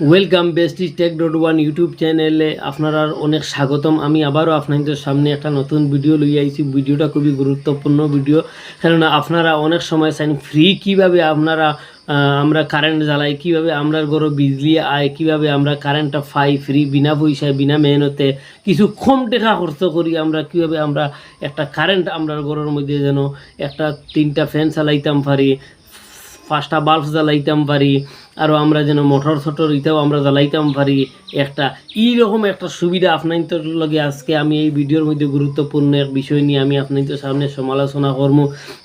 Welcome Bestie Tech dot one YouTube চ্যানেলে আপনারা অনেক স্বাগতম। আমি আবারও আপনাদের সামনে একটা নতুন ভিডিও লই আইছি। ভিডিওটা খুবই গুরুত্বপূর্ণ ভিডিও কেননা আপনারা অনেক সময় চান ফ্রি কীভাবে আপনারা আমরা কারেন্ট জ্বালাই, কীভাবে আমরা ঘরে বিজলি আয়, কীভাবে আমরা কারেন্টটা পাই ফ্রি বিনা পয়সায়, বিনা মেহনতে, কিছু কম টাকা খরচ করি আমরা, কীভাবে আমরা একটা কারেন্ট আমরা ঘরের মধ্যে যেন একটা তিনটা ফ্যান চালাইতাম পারি পাঁচটা বাল্ব জ্বালাইতাম পারি আর আমরা যেন মোটর ছোটর ইটাও আমরা জ্বালাইতাম পারি। একটা, এইরকম একটা সুবিধা আপনাদের লগে আজকে আমি এই ভিডিওর মধ্যে গুরুত্বপূর্ণ এক বিষয় নিয়ে আমি আপনাদের সামনে সমালোচনা করব।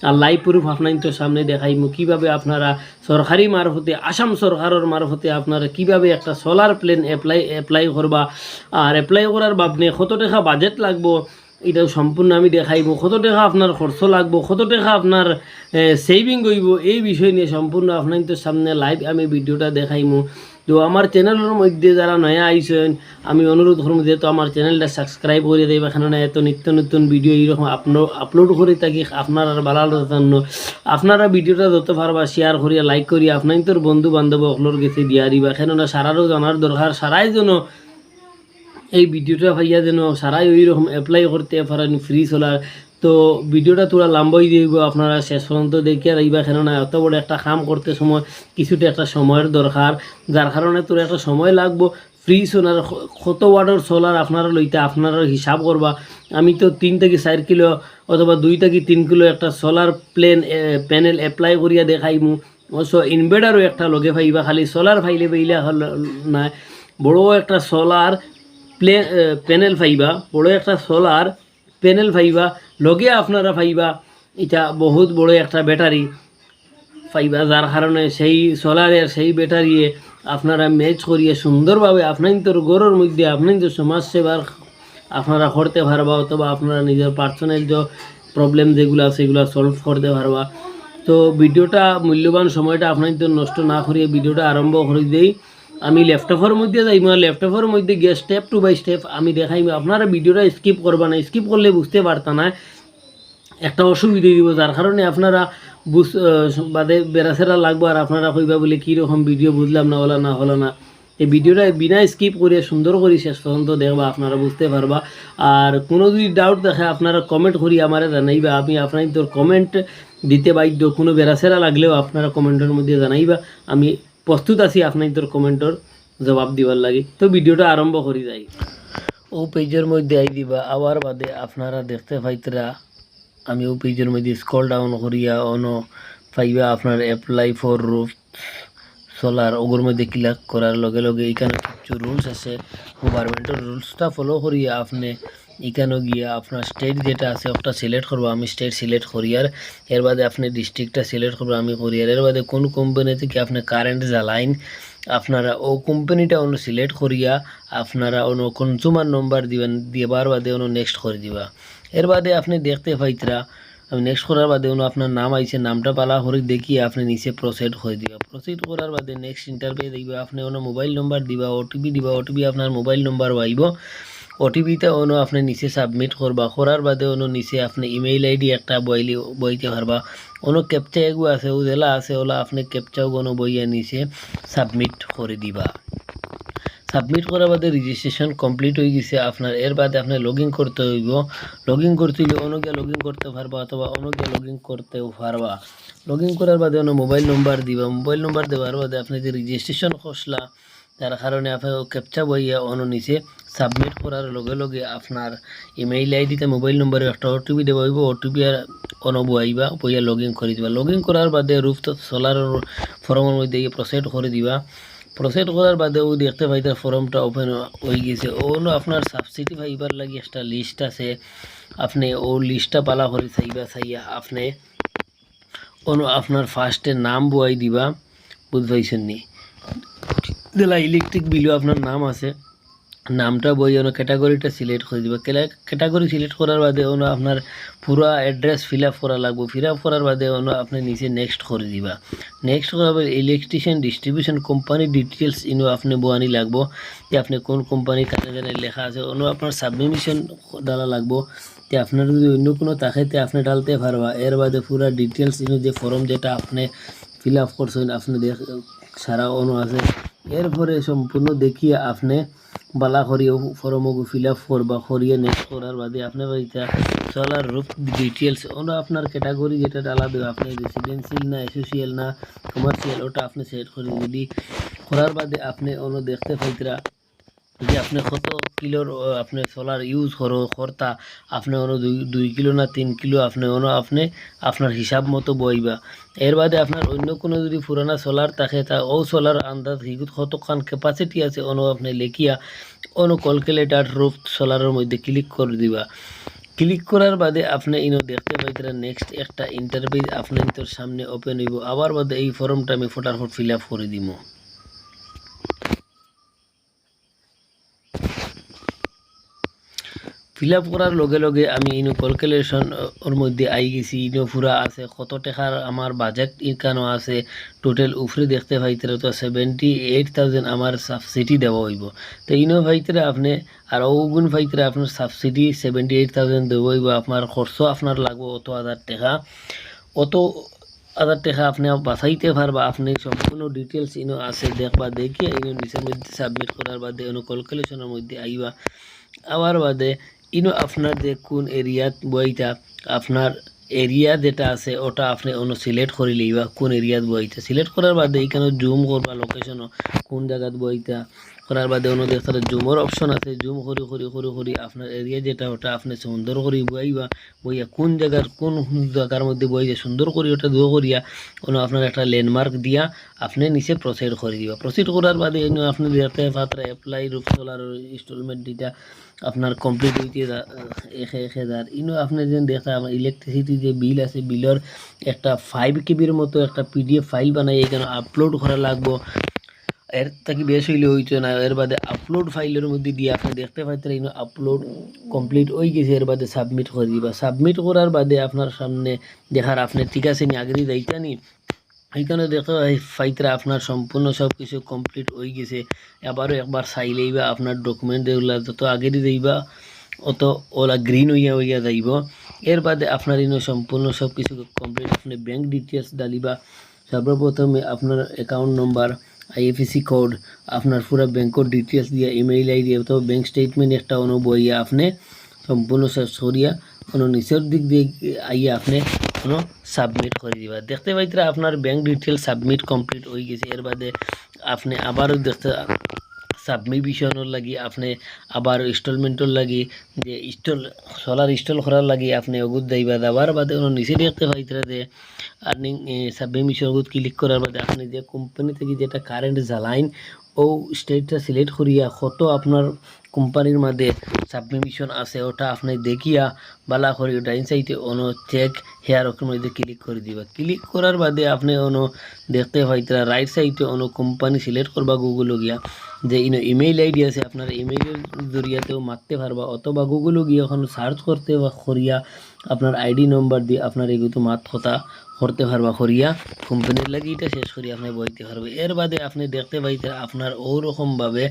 আর লাইভ প্রুফ আপনাদের সামনে দেখাইমু কীভাবে আপনারা সরকারি মারফতে, আসাম সরকারের মারফতে আপনারা কীভাবে একটা সোলার প্লেন অ্যাপ্লাই অ্যাপ্লাই করবা। আর অ্যাপ্লাই করার আপনি কত টাকা বাজেট লাগবো? এটাও সম্পূর্ণ আমি দেখাইব। কত টাকা আপনার খরচ লাগবো, কত টাকা আপনার সেভিং হইব, এই বিষয় নিয়ে সম্পূর্ণ আপনাদের সামনে লাইভ আমি ভিডিওটা দেখাইমু। তো আমার চ্যানেলের মধ্যে যারা নয়া আইসেন আমি অনুরোধ করব যেহেতু আমার চ্যানেলটা সাবস্ক্রাইব করে দেবে, কেননা এত নিত্য নতুন ভিডিও এইরকম আপলোড করে থাকি আপনারা ভালো জন্য। আপনারা ভিডিওটা যত পারবা শেয়ার করিয়া লাইক করিয়া আপনাদের বন্ধু বান্ধব অকলোর গেছে দিয়া দিবা, কেননা সারারও জানার দরকার, সারাই যেন এই ভিডিওটা ভাইয়া যেন সারাই ওই রকম অ্যাপ্লাই করতে পারেন ফ্রি সোলার তো ভিডিওটা তোরা লম্বাই দিব আপনারা শেষ পর্যন্ত দেখিয়ে রাখবা কেননা এত বড় একটা কাম করতে সময়, কিছুটা একটা সময়ের দরকার। যার কারণে তোর একটা সময় লাগবো ফ্রি সোলার কত ওয়াটের সোলার আপনারা লইতে, আপনারা হিসাব করবা। আমি তো তিন থেকে চার কিলো অথবা দুই থেকে তিন কিলো একটা সোলার প্লেন প্যানেল অ্যাপ্লাই করিয়া দেখাইমু। অবশ্য ইনভার্টারও একটা লগে পাইবা খালি সোলার ফাইলে পাইলে হল না বড় একটা সোলার প্লে প্যানেল ফাইবা, বড় একটা সোলার প্যানেল ফাইবা লগে আপনারা ফাইবা, এটা বহুত বড় একটা ব্যাটারি ফাইবা যার কারণে সেই সোলারের সেই ব্যাটারিয়ে আপনারা ম্যাচ করিয়ে সুন্দরভাবে আপনাদের গরুর মধ্যে আপনাদের সমাজ সেবার আপনারা করতে পারবা, অথবা আপনারা নিজের পার্সোনাল যে প্রবলেম যেগুলো আছে সেগুলো সলভ করতে পারবা। তো ভিডিওটা মূল্যবান সময়টা আপনাদের নষ্ট না করিয়ে ভিডিওটা আরম্ভ করে দেই। আমি ল্যাপটপের মধ্যে যাই মানে ল্যাপটপের মধ্যে গিয়ে স্টেপ টু বাই স্টেপ আমি দেখাই আপনারা ভিডিওটা স্কিপ করবা না স্কিপ করলে বুঝতে পারতা না। একটা অসুবিধা দিব যার কারণে আপনারা বুঝ বাদে বেড়াছেরা লাগবো আর আপনারা কইবা বলে কীরকম ভিডিও বুঝলাম না, হলো না হলো না। এই ভিডিওটা বিনা স্কিপ করে, সুন্দর করে শেষ পর্যন্ত দেখবা, আপনারা বুঝতে পারবা। আর কোনো যদি ডাউট দেখে, আপনারা কমেন্ট করি, আমারে জানাইবা। আমি আপনাদের কমেন্ট দিতে বাধ্য। কোনো বেড়াছেরা লাগলেও আপনারা কমেন্টের মধ্যে জানাইবা। আমি প্রস্তুত আছি আপনাদের কমেন্টর জবাব দিবার লাগে। তো ভিডিওটা আরম্ভ করি যাই। ও পেজের মধ্যে আই দিবা আবার বাদে আপনারা দেখতে পাইতরা আমি ও পেজের মধ্যে স্কল ডাউন করিয়া অন পাইবা আপনার অ্যাপ্লাই ফর রুফ সোলার ওগুর মধ্যে ক্লিক করার লগে লগে এখানে কিছু রুলস আছে। গভর্নমেন্টের রুলসটা ফলো করিয়া আপনি এখানে গিয়া আপনার স্টেট যেটা আছে ওটা সিলেক্ট করব আমি স্টেট সিলেক্ট করি আর এর বাদে আপনি ডিস্ট্রিক্টটা সিলেক্ট করব আমি করি আর এর বাদে কোন কোম্পানি থেকে আপনি কারেন্ট জ্বালাইন, আপনারা ও কোম্পানিটা অন্য সিলেক্ট করিয়া আপনারা অন্য কনজুমার নম্বর দিবেন, দিবার বাদে অন্য নেক্সট করে দিবা। এর বাদে আপনি দেখতে পাইতরা, আমি নেক্সট করার বাদে অন্য আপনার নাম আইছে, নামটা পালা করে দেখিয়ে আপনি নিচে প্রসিড করে দিবা। প্রসিড করার বাদে নেক্সট ইন্টারভিউ দিবা আপনি অন্য মোবাইল নম্বর দিবা ওটিপি দিবা ওটিপি আপনার মোবাইল নম্বর আইব ওটিপিতে অনু আপনি নিচে সাবমিট করবা। করার বাদে অন্য নিচে আপনি ইমেইল আইডি একটা বইলি বইতে পারবা অনু ক্যাপচা এগু আছে ও জেলা আছে, ওলা আপনি ক্যাপচাও কোনো বইয়ে নিচে সাবমিট করে দিবা। সাবমিট করার বাদে রেজিস্ট্রেশন কমপ্লিট হয়ে গেছে। আপনার এর বাদে আপনি লগ করতে হইব। লগ ইন করতে হইলে অনেকে লগ ইন করতে পারবা অথবা অনেকে লগ ইন করতেও পারবা লগ করার বাদে অনু মোবাইল নম্বর দিবা। মোবাইল নম্বর দেওয়ার বাদে আপনি যে রেজিস্ট্রেশন করলা তার কারণে আপনার ক্যাপচা বইয়া অন্য নিচে সাবমিট করার লগে লগে আপনার ইমেইল আইডিতে মোবাইল নম্বরে একটা ওটিপি দেওয়া হইব। ওটিপি আর অন বইবা বইয়া লগ ইন করে দিবা। লগ ইন করার বাদে রুফ সোলার ফর্মের মধ্যে গিয়ে প্রসেড করে দিবা। প্রসেড করার বাদে ও দেখতে পাইতে ফর্মটা ওপেন হয়ে গেছে। ও হলো আপনার সাবসিডি পাইবার লাগি একটা লিস্ট আছে। আপনি ও লিস্টটা পালা করে চাইবা, চাইয়া আপনি অনু আপনার ফার্স্টে নাম বয়াই দিবা। বুঝ পাইছেন নি? জেলা ইলেকট্রিক বিলও আপনার নাম আছে। নামটা বই অন্য ক্যাটাগরিটা সিলেক্ট করে দিবা। ক্যাটাগরি সিলেক্ট করার বাদে অন্য আপনার পুরা অ্যাড্রেস ফিল আপ করা লাগবে। ফিল আপ করার বাদে অন্য আপনি নিচে নেক্সট করে দিবা। নেক্সট করার বাদে ইলেকট্রিশিয়ান ডিস্ট্রিবিউশন কোম্পানি ডিটেলস ইনো আপনি বোয়ানি লাগবো। যে আপনি কোন কোম্পানির কাছে জানে লেখা আছে, অন্য আপনার সাবমিশন ডালা লাগবো। যে আপনার যদি অন্য কোনো তাকেতে আপনি ডালতে পারবা এর বাদে পুরা ডিটেলস ইনো যে ফর্ম যেটা আপনি ফিল আপ করছেন আপনি দেখ সারা অনু আছে। এরপরে সম্পূর্ণ দেখিয়ে আপনি বালা করিয়ে ফরমগু ফিল আপ করবা করিয়ে নেক্সট করার বাদে আপনি বাড়িতে চলার রূপ ডিটেলস ওটা আপনার ক্যাটাগরি যেটা আলাদা আপনি রেসিডেন্সিয়াল না এসোসিয়াল না কমার্শিয়াল ওটা আপনি সেট করে যদি করার বাদে আপনি অন্য দেখতে পাইতরা। যে আপনি কত কিলোর আপনি সোলার ইউজ করো, কর্তা, আপনি অন্য দুই দুই কিলো না তিন কিলো, আপনি অন্য আপনি আপনার হিসাব মতো বইবা। এর বাদে আপনার অন্য কোনো যদি পুরানা সোলার থাকে, তা ও সোলার আন্দাজ কতক্ষণ ক্যাপাসিটি আছে অন্য আপনি লেখিয়া অন্য ক্যালকুলেটার রূপ সোলারের মধ্যে ক্লিক করে দিবা। ক্লিক করার বাদে আপনি ইনো দেখতে পাইতেরা নেক্সট একটা ইন্টারভিউ আপনার সামনে ওপেন হইব। আবার বাদে এই ফর্মটা আমি ফটাফট ফিল আপ করে দিব ফিল আপ করার লগে লগে আমি ইনো ক্যালকুলেশন ওর মধ্যে আই গেছি। ইনো পুরা আছে, কত টাকার আমার বাজেট ইকানো আছে। টোটাল উফরে দেখতে পাইতেরা তো সেভেন্টি এইট থাউজেন্ড আমার সাবসিডি দেওয়া হইব। তো ইনো পাইতেরা আপনি আর ওগুন পাইতেরা আপনার সাবসিডি সেভেন্টি এইট থাউজেন্ড দেওয়া হইব। আপনার খরচ আপনার লাগবে অত হাজার টাকা। অত হাজার টাকা আপনি বাঁচাইতে পারবা আপনি সম্পূর্ণ ডিটেলস ইনো আছে দেখবা দেখিয়ে ইনো নিচের মধ্যে সাবমিট করার বাদে, ইনো ক্যালকুলেশনের মধ্যে আইবা আবার বাদে ইনো আপনার যে কোন এরিয়াত বইটা আপনার এরিয়া যেটা আছে, ওটা আপনি অন্য সিলেক্ট করে লইবা কোন এরিয়াত বইতে। সিলেক্ট করার বাদে এইখানে জুম করবা লোকেশনও কোন জায়গাত বইটা করার বাদে অন্য দেখতে জুমর অপশন আছে। জুম করি করি করি করি আপনার এরিয়া যেটা, ওটা আপনি সুন্দর করে বইবা বইয়া কোন জায়গার কোন জায়গার মধ্যে বইয়া সুন্দর করে, ওটা দো করিয়া, কোনো আপনার একটা ল্যান্ডমার্ক দিয়া আপনি নিচে প্রসিড করে দিবা। প্রসিড করার বাদে আপনি দেখতে পাত্র অ্যাপ্লাই রূপ ইনস্টলমেন্ট দিটা আপনার কমপ্লিট হইতে যা- এক এক হাজার ইনো আপনি যেন দেখা, আমার ইলেকট্রিসিটি যে বিল আছে বিলের একটা ফাইভ কেবির মতো একটা পিডিএফ ফাইল বানাই এখানে আপলোড করা লাগবো। এর থেকে বেশ হইলে হইতো না, এর বাদে আপলোড ফাইলের মধ্যে দিয়ে আপনি দেখতে পাইতেন ইনো আপলোড কমপ্লিট হয়ে গেছে, এর বাদে সাবমিট করে দিবা। সাবমিট করার বাদে আপনার সামনে দেখার আপনি ঠিক আছে নি আগেরই দায়িত্ব নি, এইখানে দেখো এই ফাইতরা আপনার সম্পূর্ণ সব কিছু কমপ্লিট হয়ে গেছে। আবারও একবার চাইলেই বা আপনার ডকুমেন্ট এগুলা যত আগেরই দিবা, অত ওলা গ্রিন হইয়া হইয়া যাইব। এর বাদে আপনার ইনো সম্পূর্ণ সব কিছু কমপ্লিট আপনি ব্যাংক ডিটেলস ডালিবা সর্বপ্রথমে আপনার অ্যাকাউন্ট নম্বর আইএফএসি কোড আপনার পুরো ব্যাংকের ডিটেলস দিয়ে ইমেইল আইডি অথবা ব্যাংক স্টেটমেন্ট একটা অনু বইয়া আপনি, সম্পূর্ণ শেষ কোনো নিচের দিক দিয়ে আইয়া আপনি কোনো সাবমিট করে দিবা। দেখতে পাইতরা আপনার ব্যাংক ডিটেল সাবমিট কমপ্লিট হয়ে গেছে। এর বাদে আপনি আবারও দেখতে সাবমিশনের লাগি, আপনি আবার ইনস্টলমেন্টর লাগি, যে ইনস্টল সোলার ইনস্টল করার লাগি আপনি অগুত যাইবা যাবার বাদে কোনো নিচে দেখতে পাইতরা যে আর্নিং সাবমিশন অগুত ক্লিক করার বাদে আপনি যে কোম্পানি থেকে যেটা কারেন্ট জ্বালাইন ও স্টেটটা সিলেক্ট করিয়া কত আপনার কোম্পানির মধ্যে সাবমিশন আছে ওটা আপনি দেখিয়া, বালা করে ওটা ইনসাইটে অনো চেক হেয়ার ওকের মধ্যে ক্লিক করে দিবা। ক্লিক করার বাদে আপনি অনো দেখতে পাইতরা রাইট সাইডে অনো কোম্পানি সিলেক্ট করবা গুগল গিয়া যে ইনো ইমেইল আইডি আছে আপনার ইমেইলের জরিয়াতেও মারতে পারবা অথবা গুগলও গিয়ে ওখানে সার্চ করতে বা করিয়া আপনার আইডি নম্বর দিয়ে আপনার এগুলো মাত কথা করতে পারবা করিয়া কোম্পানির লাগি এটা শেষ করিয়া আপনি বইতে পারবে। এর বাদে আপনি দেখতে পাইতে আপনার ওরকমভাবে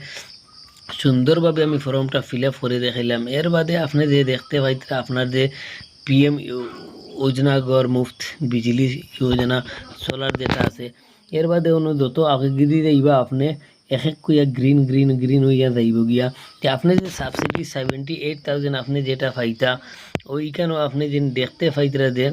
সুন্দরভাবে আমি ফর্মটা ফিল আপ করে দেখাইলাম। এর বাদে আপনি যে দেখতে পাইতে আপনার যে পিএম যোজনা মুফত বিজলি যোজনা সোলার যেটা আছে, এর বাদে অন্য যত আগে গিয়ে যাইবা আপনি এক এক কইয়া গ্রিন গ্রিন গ্রিন হইয়া যাইব গিয়া। তে আপনি যে সাবসিডি সেভেন্টি এইট থাউজেন্ড আপনি যেটা পাইতা, ওইখানেও আপনি যে দেখতে পাইতরা যে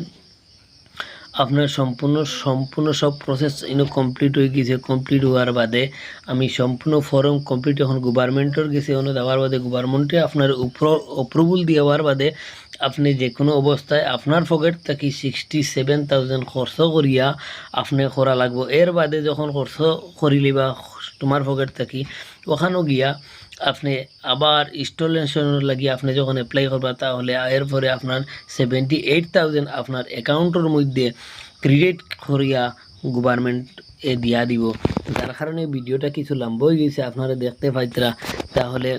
আপনার সম্পূর্ণ সম্পূর্ণ সব প্রসেস ইনো কমপ্লিট হয়ে গেছে কমপ্লিট হওয়ার বাদে আমি সম্পূর্ণ ফর্ম কমপ্লিট এখন গভর্নমেন্টের গেছে অনু দেওয়ার বাদে গভর্নমেন্টে আপনার অপ্রুভাল দেওয়ার বাদে আপনি যে কোনো অবস্থায় আপনার পকেট থেকে সিক্সটি সেভেন থাউজেন্ড খরচ করিয়া আপনি করা লাগবো। এর বাদে যখন খরচ করিলি বা তোমার পকেট থাকি ওখানেও গিয়া আপনি আবার ইনস্টলেশনের লাগি আপনি যখন অ্যাপ্লাই করবা, তাহলে এরপরে আপনার সেভেন্টি এইট থাউজেন্ড আপনার অ্যাকাউন্টের মধ্যে ক্রেডিট করিয়া গভর্নমেন্ট এ দিয়া দিব। যার কারণে ভিডিওটা কিছু লম্বা হয়ে গেছে, আপনারা দেখতে পাইতরা। তাহলে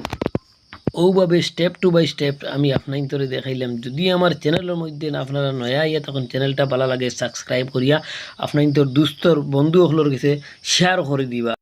ওভাবে স্টেপ টু বাই স্টেপ আমি আপনার তোরে দেখাইলাম। যদি আমার চ্যানেলের মধ্যে আপনারা নয়া ইয়া তখন চ্যানেলটা ভালো লাগে সাবস্ক্রাইব করিয়া আপনার তোর দুস্তর বন্ধু হলোর কাছে শেয়ার করে দিবা।